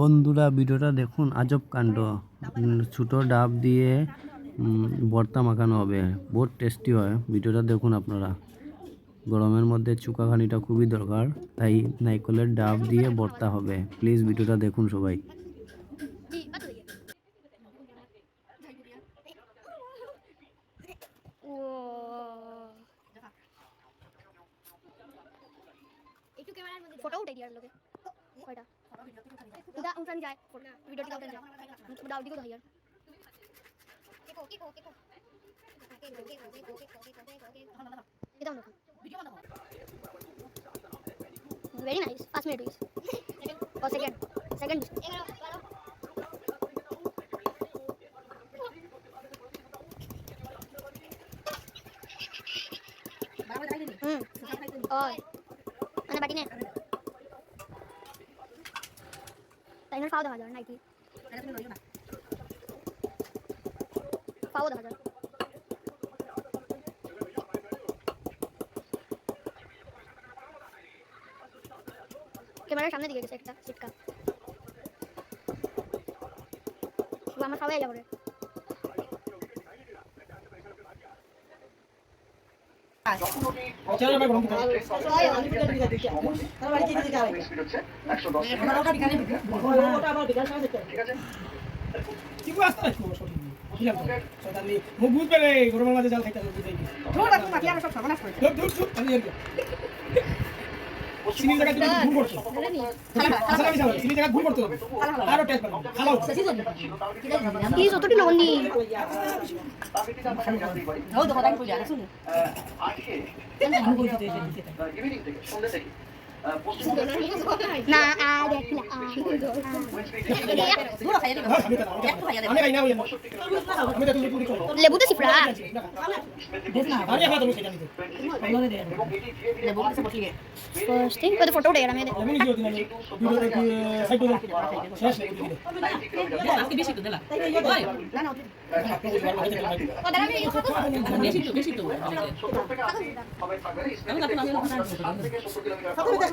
বন্ধুরা ভিডিওটা দেখুন আজব কাণ্ড। ছোটো ডাব দিয়ে ভর্তা মাখানো হবে। বহুত টেস্টি হয়। ভিডিওটা দেখুন আপনারা। গরমের মধ্যে চুকাখানিটা খুবই দরকার তাই নাইকলের ডাব দিয়ে ভর্তা হবে। প্লিজ ভিডিওটা দেখুন সবাই। একটু ক্যামেরার মধ্যে ফটো উঠাই দিয়ার লোকে। কয়টা? उठन जाए video very nice. Fast minute please. for second. Second. Baba dai hmm oi mana না? খাওয়া দেখা যায় নাকি? খাওয়া দেখা যায় ক্যামেরার সামনে দিকে গেছে একটা সিটকা আমার খাওয়াই যাব। রে মুখ বুঝবে রে গরমের মাঝে জাল খাইতে চিনির জায়গায় তুমি ভুল করছ। খালা আমি জানি, চিনির জায়গায় ভুল করতে হবে। আরও taste বাড়াবে। খালাও। প্লিজ অতটি লবণ দিই না আর দেখলা হ্যাঁ, আমি তো না। আমি খাই না, ওই জন্য। আমি তো তুমি পুরি করো। লেবু তো সিফরা আমি খাই তুমি সেটা নিতে। ফার্স্ট থিং কত ফটো উঠে গেলাম আমি আমি নিজেও দিন আমি ভিডিওতে কি, সাইড করে শেষ নেই দিলে। কথা তো তো। ওই দুইজন দেখা দাদা না, কথা তো।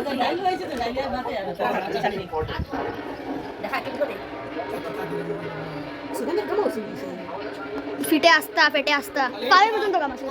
আচ্ছা খাইবা ফিটে আসতা ফেটে আসতা। পায়ে পর্যন্ত কাম আছে